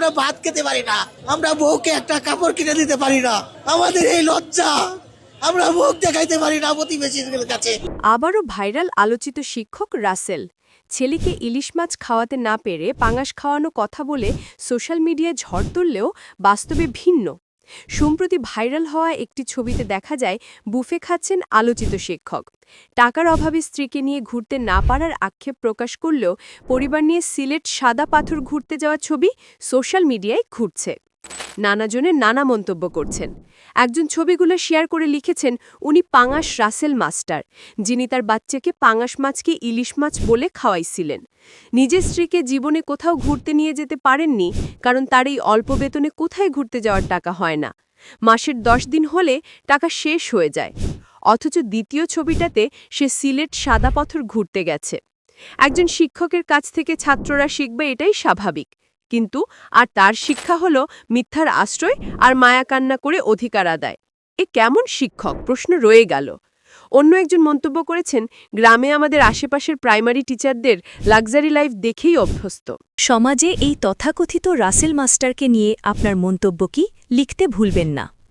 আমরা ভাত খেতে পারি না। আমরা বউকে একটা কাপড় কিনে দিতে পারি না। আমাদের এই লজ্জা। আমরা মুখ দেখাইতে পারি না প্রতিবেশীদের কাছে। আবারও ভাইরাল আলোচিত শিক্ষক রাসেল। ছেলেকে ইলিশ মাছ খাওয়াতে না পেরে পাঙাশ খাওয়ানো কথা বলে সোশ্যাল মিডিয়ায় ঝড় তুললেও বাস্তবে ভিন্ন। সম্প্রতি ভাইরাল হওয়া একটি ছবিতে দেখা যায়, বুফে খাচ্ছেন আলোচিত শিক্ষক। টাকার অভাবে স্ত্রীকে নিয়ে ঘুরতে না পারার আক্ষেপ প্রকাশ করলেও পরিবার নিয়ে সিলেট সাদা পাথর ঘুরতে যাওয়া ছবি সোশ্যাল মিডিয়ায় ঘুরছে। নানাজনে নানা মন্তব্য করছেন। একজন ছবিগুলো শেয়ার করে লিখেছেন, উনি পাঙাশ রাসেল মাস্টার, যিনি তার বাচ্চাকে পাঙাশ মাছকে ইলিশ মাছ বলে খাওয়াইছিলেন। নিজের স্ত্রীকে জীবনে কোথাও ঘুরতে নিয়ে যেতে পারেননি, কারণ তার এই অল্প বেতনে কোথায় ঘুরতে যাওয়ার টাকা হয় না। মাসের দশ দিন হলে টাকা শেষ হয়ে যায়। অথচ দ্বিতীয় ছবিটাতে সে সিলেট সাদা পাথর ঘুরতে গেছে। একজন শিক্ষকের কাছ থেকে ছাত্ররা শিখবে এটাই স্বাভাবিক। কিন্তু আর তার শিক্ষা হল মিথ্যার আশ্রয় আর মায়াকান্না করে অধিকার আদায়। এ কেমন শিক্ষক? প্রশ্ন রয়ে গেল। অন্য একজন মন্তব্য করেছেন, গ্রামে আমাদের আশেপাশের প্রাইমারি টিচারদের লাক্সারি লাইফ দেখেই অভ্যস্ত। সমাজে এই তথাকথিত রাসেল মাস্টারকে নিয়ে আপনার মন্তব্য কি? লিখতে ভুলবেন না।